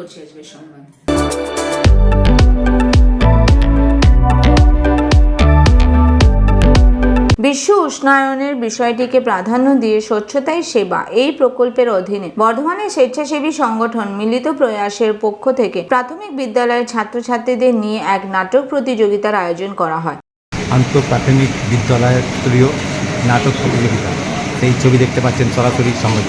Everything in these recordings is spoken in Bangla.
করছি আজকের সংবাদ বিশ্ব উষ্ণায়নের বিষয়টিকে প্রাধান্য দিয়ে স্বচ্ছতাই সেবা এই প্রকল্পের অধীনে বর্ধমানের স্বেচ্ছাসেবী সংগঠন মিলিত প্রয়াসের পক্ষ থেকে প্রাথমিক বিদ্যালয়ের ছাত্রছাত্রীদের নিয়ে এক নাটক প্রতিযোগিতার আয়োজন করা হয়। আন্তঃপ্রাথমিক বিদ্যালয় স্তরীয় নাটক প্রতিযোগিতা সেই ছবি দেখতে পাচ্ছেন সরাসরি সঙ্গে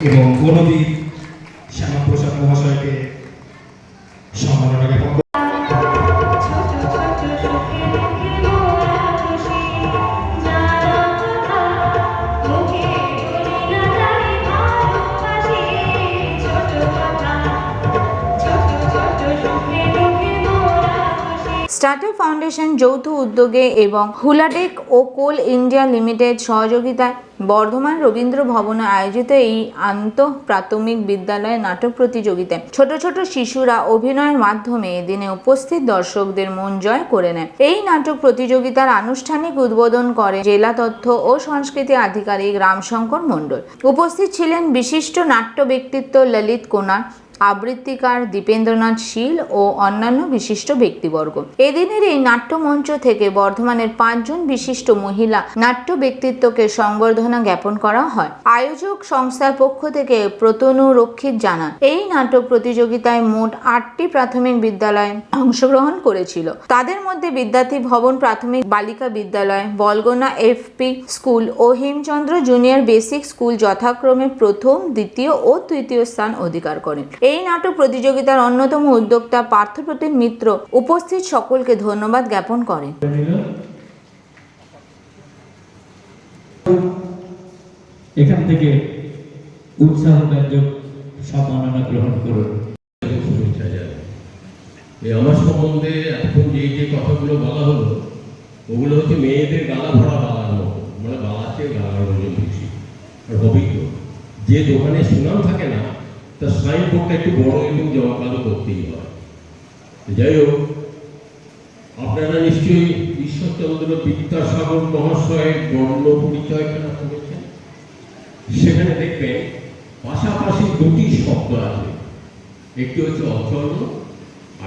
এবং গণবীর স্টার্টআপ ফাউন্ডেশন যৌথ উদ্যোগে এবং হুলাটেক ও কোল ইন্ডিয়া লিমিটেড সহযোগিতায় বর্ধমান রবীন্দ্র ভবনে আয়োজিত এই আন্ত প্রাথমিক বিদ্যালয় নাটক প্রতিযোগিতায় ছোট ছোট শিশুরা অভিনয়ের মাধ্যমে এদিনে উপস্থিত দর্শকদের মন জয় করে নেয়। এই নাটক প্রতিযোগিতার আনুষ্ঠানিক উদ্বোধন করে জেলা তথ্য ও সংস্কৃতি আধিকারিক রামশঙ্কর মণ্ডল। উপস্থিত ছিলেন বিশিষ্ট নাট্য ব্যক্তিত্ব ললিত কোনার আবৃত্তিকার দীপেন্দ্রনাথ শীল ও অন্যান্য বিশিষ্ট ব্যক্তিবর্গ। এদিনের এই নাট্যমঞ্চ থেকে বর্ধমানের পাঁচজন বিশিষ্ট মহিলা নাট্য ব্যক্তিত্বকে সংবর্ধনা জ্ঞাপন করা হয়। আয়োজক সংস্থার পক্ষ থেকে প্রতনু রক্ষিত জানান, এই নাটক প্রতিযোগিতায় মোট আটটি প্রাথমিক বিদ্যালয় অংশগ্রহণ করেছিল। তাদের মধ্যে বিদ্যার্থী ভবন প্রাথমিক বালিকা বিদ্যালয়, বলগোনা এফপি স্কুল ও হেমচন্দ্র জুনিয়র বেসিক স্কুল যথাক্রমে প্রথম, দ্বিতীয় ও তৃতীয় স্থান অধিকার করেন। এই নাটক প্রতিযোগিতার অন্যতম উদ্যোক্তা পার্থপ্রতিম মিত্র উপস্থিত সকলকে ধন্যবাদ জ্ঞাপন করেন। এখান থেকে উৎসাহ ব্যঞ্জক সম্মাননা গ্রহণ করুন। এই আমার সম্বন্ধে এখন যে যে কথাগুলো বলা হলো ওগুলো হচ্ছে মেয়েদের গালা ভরা গালার মতো। মানে গালাতে গালার ওজন বেশি। আর হবেই তো যে দোকানে সুনাম থাকে না তার সাইনবোর্ডটা একটু বড় এবং জমাকালো করতেই হয়। যাই হোক আপনারা নিশ্চয়ই ঈশ্বরচন্দ্র বিদ্যাসাগর মহাশয়ের জন্ম পরিচয় কেনা করেছেন? সেখানে দেখবেন পাশাপাশি দুটি শব্দ আছে। একটি হচ্ছে অচল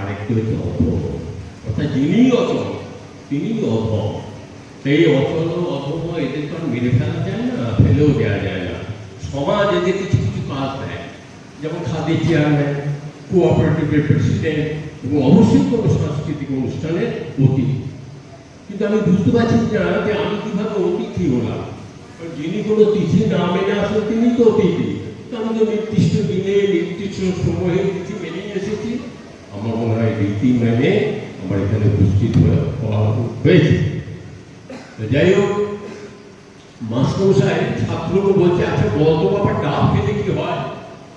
আর একটি হচ্ছে অধম। অর্থাৎ যিনি অচল তিনি অধম। সেই অচল, অধম এদের তো মেরে ফেলা যায় না, ফেলেও দেওয়া যায় না। সমাজ এদের কিছু কিছু কাজ দেয়। যেমন খাদি চেয়ারম্যান কোঅপারেটিভের প্রেসিডেন্ট এবং অবশ্যই কোনো সাংস্কৃতিক অনুষ্ঠানের অতিথি কিন্তু আমি বুঝতে পারছি না যে আমি কীভাবে অতিথি হলাম যিনি কোনো তিথি না মেনে আসেন, তিনি তো অতিথি আমি তো নির্দিষ্ট দিনে, নির্দিষ্ট সময়ে তিথি মেনেই এসেছি। আমার মনে হয় রীতি মেনে আমার এখানে উপস্থিত হয়ে হয়েছে। যাই হোক, মাস্টারমশাই ছাত্রকে বলছে আচ্ছা বলতো বাবা ডাব খেলে কি হয়।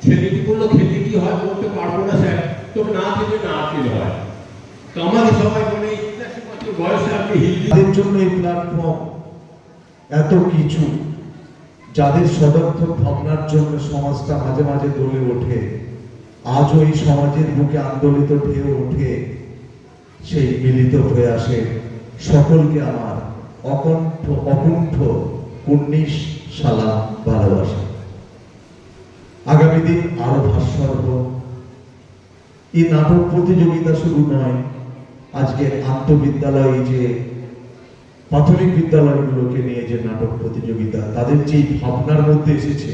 ছেলেটি বলল খেতে কি হয়? বলতে পারব না, স্যার। তবে না খেলে না খেলে হয়। তো আমাকে সবাই বছর বয়সে আপনি হিন্দি তাদের জন্য এই প্ল্যাটফর্ম এত কিছু, যাদের ভাবনার জন্য সমাজটা মাঝে মাঝে দলে ওঠে, আজও এই সমাজের বুকে আন্দোলিত ঢেউ ওঠে, সেই মিলিত হয়ে আসে সকলকে আমার অকণ্ঠ অকুণ্ঠ উনিশ সালাম ভালোবাসা। আগামী দিন আরও ভাস্বর এই নাটক প্রতিযোগিতা শুরু নয়। আজকের আন্তঃবিদ্যালয় এই যে প্রাথমিক বিদ্যালয়গুলোকে নিয়ে যে নাটক প্রতিযোগিতা, তাদের যে ভাবনার মধ্যে এসেছে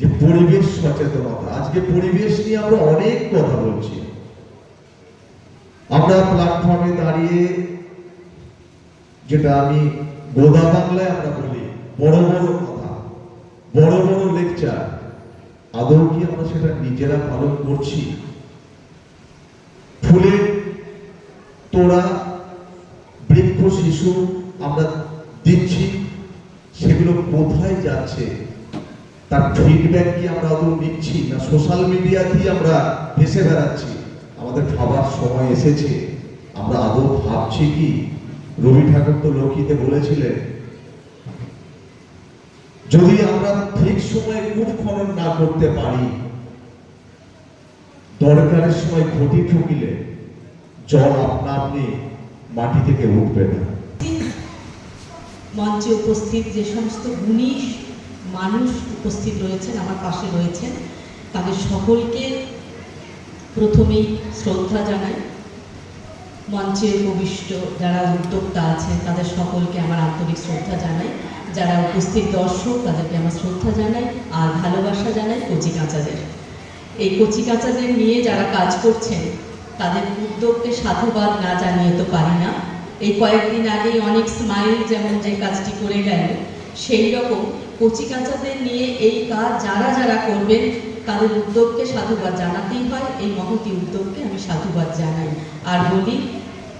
যে পরিবেশ সচেতনতা, আজকে পরিবেশ নিয়ে আমরা অনেক কথা বলছি। আমরা প্ল্যাটফর্মে দাঁড়িয়ে যেটা আমি গোদা বাংলায় আমরা বলি, বড় বড় কথা, বড় বড় লেকচার আদৌ কি আমরা সেটা নিজেরা পালন করছি? ফুলের তোড়া, বৃক্ষ, শিশু আমরা দিচ্ছি, সেগুলো কোথায় যাচ্ছে? তার ফিডব্যাক কি আমরা আদৌ নিচ্ছি? না সোশ্যাল মিডিয়াতেই আমরা ভেসে বেড়াচ্ছি? আমাদের ভাবার সময় এসেছে। আমরা আদৌ ভাবছি কি? রবি ঠাকুর তো লোকিতে বলেছিলেন যদি আমরা ঠিক সময়ে কূপ খনন না করতে পারি, দরকারের সময় ঘটি ঠুকিলে জল আপনা আপনি মাটি থেকে উঠবে না। মঞ্চে উপস্থিত যে সমস্ত গুণী মানুষ উপস্থিত রয়েছেন, আমার পাশে রয়েছেন, তাদের সকলকে প্রথমেই শ্রদ্ধা জানাই। মঞ্চে উপবিষ্ট যারা উদ্যোক্তা আছেন তাদের সকলকে আমার আন্তরিক শ্রদ্ধা জানাই। যারা উপস্থিত দর্শক, তাদেরকে আমার শ্রদ্ধা জানাই আর ভালোবাসা জানাই কচি কাঁচাদের এই কচি কাঁচাদের নিয়ে যারা কাজ করছেন, তাদের উদ্যোগকে সাধুবাদ না জানিয়ে তো পারি না। এই কয়েকদিন আগেই অনেক স্মাইল যেমন যে কাজটি করে গেল, সেই রকম কচি কাঁচাদের নিয়ে এই কাজ যারা যারা করবেন, তাদের উদ্যোগকে সাধুবাদ জানাতেই হয়। এই মহতি উদ্যোগকে আমি সাধুবাদ জানাই। আর বলি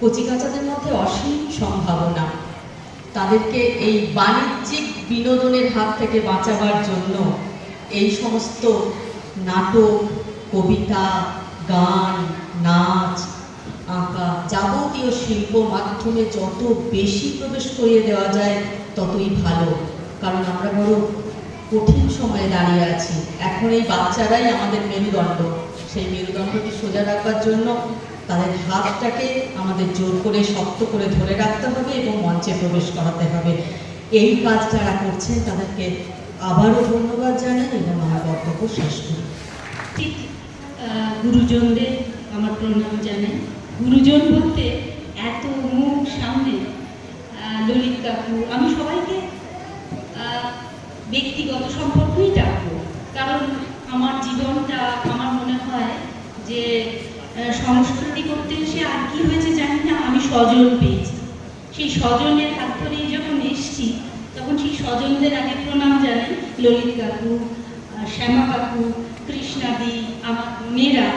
কচি কাঁচাদের মধ্যে অসীম সম্ভাবনা। তাদেরকে এই বাণিজ্যিক বিনোদনের হাত থেকে বাঁচাবার জন্য এই সমস্ত নাটক, কবিতা, গান, নাচ, আঁকা যাবতীয় শিল্প মাধ্যমে যত বেশি প্রবেশ করিয়ে দেওয়া যায়, ততই ভালো। কারণ আমরা বড় কঠিন সময়ে দাঁড়িয়ে আছি। এখন এই বাচ্চারাই আমাদের মেরুদণ্ড। সেই মেরুদণ্ডকে সোজা রাখবার জন্য তাদের হাতটাকে আমাদের জোর করে, শক্ত করে ধরে রাখতে হবে এবং মঞ্চে প্রবেশ করাতে হবে। এই কাজ যারা করছেন, তাদেরকে আবারও ধন্যবাদ জানাই। এবং আমার বক্তব্য শেষ করি। ঠিক গুরুজনদের আমার প্রণাম জানাই। গুরুজন বলতে এত মুখ সামনে ললিত কাকু, আমি সবাইকে ব্যক্তিগত সম্পর্কই ডাকবো। কারণ আমার জীবনটা, আমার মনে হয় যে সংস্কৃতি করতে এসে আর কি হয়েছে জানি না, আমি স্বজন পেয়েছি। সেই স্বজনের হাত ধরেই যখন এসছি, তখন সেই স্বজনদের আগে প্রণাম জানাই ললিত কাকু শ্যামা কাকু কৃষ্ণাদি আমার মেয়েরা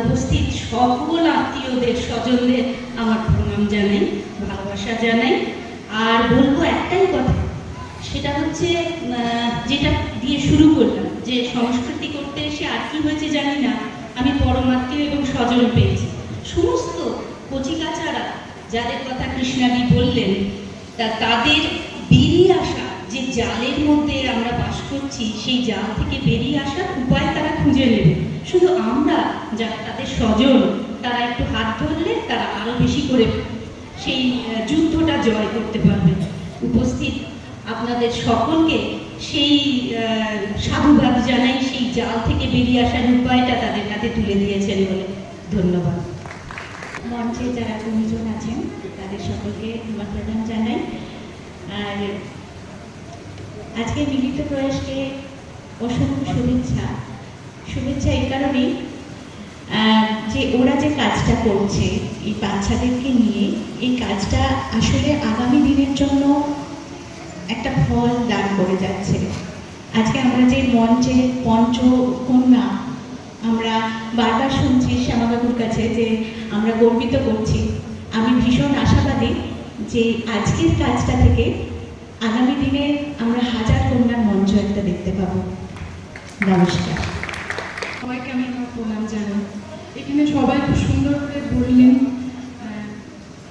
উপস্থিত সকল আত্মীয়দের স্বজনদের আমার প্রণাম জানাই, ভালোবাসা জানাই। আর বলব একটাই কথা, সেটা হচ্ছে যেটা দিয়ে শুরু করলাম, যে সংস্কৃতি করতে এসে আর কি হয়েছে জানি না আমি পরমাত্মীয় এবং স্বজন পেয়েছি। সমস্ত কচিকাচারা যাদের কথা কৃষ্ণাদি বললেন, তা তাদের বেরিয়ে আসা, যে জালের মধ্যে আমরা বাস করছি, সেই জাল থেকে বেরিয়ে আসার উপায় তারা খুঁজে নেবে। শুধু আমরা যারা তাদের স্বজন, তারা একটু হাত ধরলে তারা আরও বেশি করে সেই যুদ্ধটা জয় করতে পারবে। উপস্থিত আপনাদের সকলকে সেই সাধুবাদ জানাই, সেই জাল থেকে বেরিয়ে আসার উপায়টা তাদের হাতে তুলে দিয়েছেন বলে ধন্যবাদ। মঞ্চে যারা গুণীজন আছেন, তাদের সকলকে প্রণাম জানাই। আর আজকে মিলিত প্রয়াসকে অসংখ্য শুভেচ্ছা। শুভেচ্ছা এই কারণেই যে ওরা যে কাজটা করছে, এই বাচ্চাদেরকে নিয়ে, এই কাজটা আসলে আগামী দিনের জন্য একটা ফল দান করে যাচ্ছে। আজকে আমরা যে মঞ্চে পঞ্চ কন্যা, আমরা বারবার শুনছি শ্যামাবাবুর কাছে যে আমরা গর্বিত করছি। আমি ভীষণ আশাবাদী যে আজকের কাজটা থেকে আগামী দিনে আমরা হাজার কন্যার মঞ্চ একটা দেখতে পাবো। নমস্কার। সবাইকে আমি আমার প্রণাম জানাই। এখানে সবাই খুব সুন্দর করে বললেন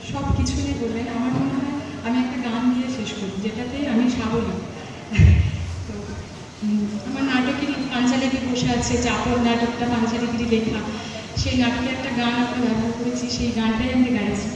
সব কিছু নিয়ে বললেন। আমার আমি একটা গান দিয়ে শেষ করি যেটাতে আমি সাবলী তো আমার নাটকেরই পাঞ্চালিগিরি বসে আছে, চাপর নাটকটা পাঞ্চালিগিরি লেখা। সেই নাটকে একটা গান আমরা ব্যবহার করেছি, সেই গানটাই আমি গাইছি।